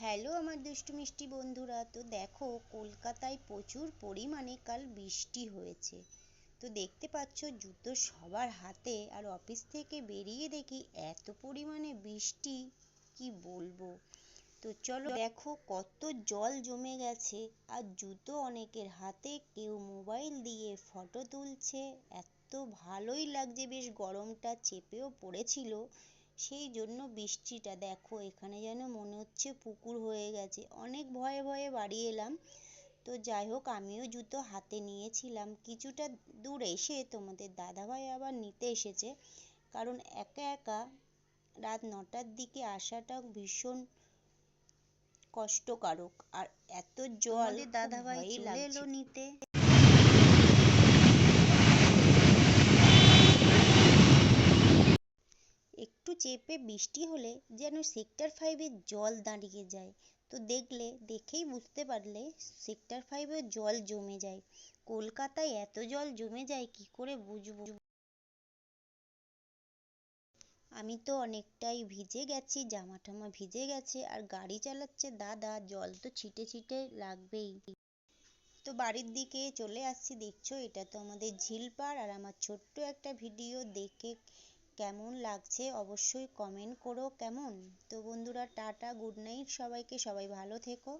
Hello আমার দুষ্টু মিষ্টি বন্ধুরা। তো দেখো, কলকাতায় প্রচুর পরিমাণে কাল বৃষ্টি হয়েছে। তো দেখতে পাচ্ছ, জুতো সবার হাতে আর অফিস থেকে বেরিয়ে দেখি এত পরিমাণে বৃষ্টি, কি বলব? তো চলো দেখো, কত জল জমে গেছে আর জুতো অনেকের হাতে, কেউ মোবাইল দিয়ে ফটো তুলছে। এত ভালোই লাগছে, বেশ গরমটা চেপেও পড়েছিল। সেই জন্য বৃষ্টিটা দেখো এখানে যেন মনে হচ্ছে পুকুর হয়ে গেছে। অনেক ভয়ে ভয়ে বাড়ি এলাম। তো যাই হোক আমিও জুতো হাতে নিয়েছিলাম। কিছুটা দূর এসে তোমাদের দাদাভাই আবার নিতে এসেছে। কারণ একা একা রাত নটার দিকে আসাটা ভীষণ কষ্টকারক। আর এত জল দাদাভাই চলে এলো নিতে একটু চেপে বৃষ্টি হলে যেন সেক্টর ফাইভের জল দাঁড়িয়ে যায়। তো দেখলে, দেখেই বুঝতে পারলে সেক্টর ফাইভে জল জমে যায়। কলকাতায় এত জল জমে যায়, কি করে বুঝব? আমি তো অনেকটাই ভিজে গেছি জামা টামা ভিজে গেছে, আর গাড়ি চালাচ্ছে দাদা, জল তো ছিটে ছিটে লাগবেই। তো বাড়ির দিকে চলে আসছি, দেখছ? এটা তো আমাদের ঝিলপাড় আর আমার ছোট্ট একটা ভিডিও দেখে কেমন লাগছে অবশ্যই কমেন্ট করো, কেমন? তো বন্ধুরা, টাটা গুড নাইট সবাইকে সবাই ভালো থেকো।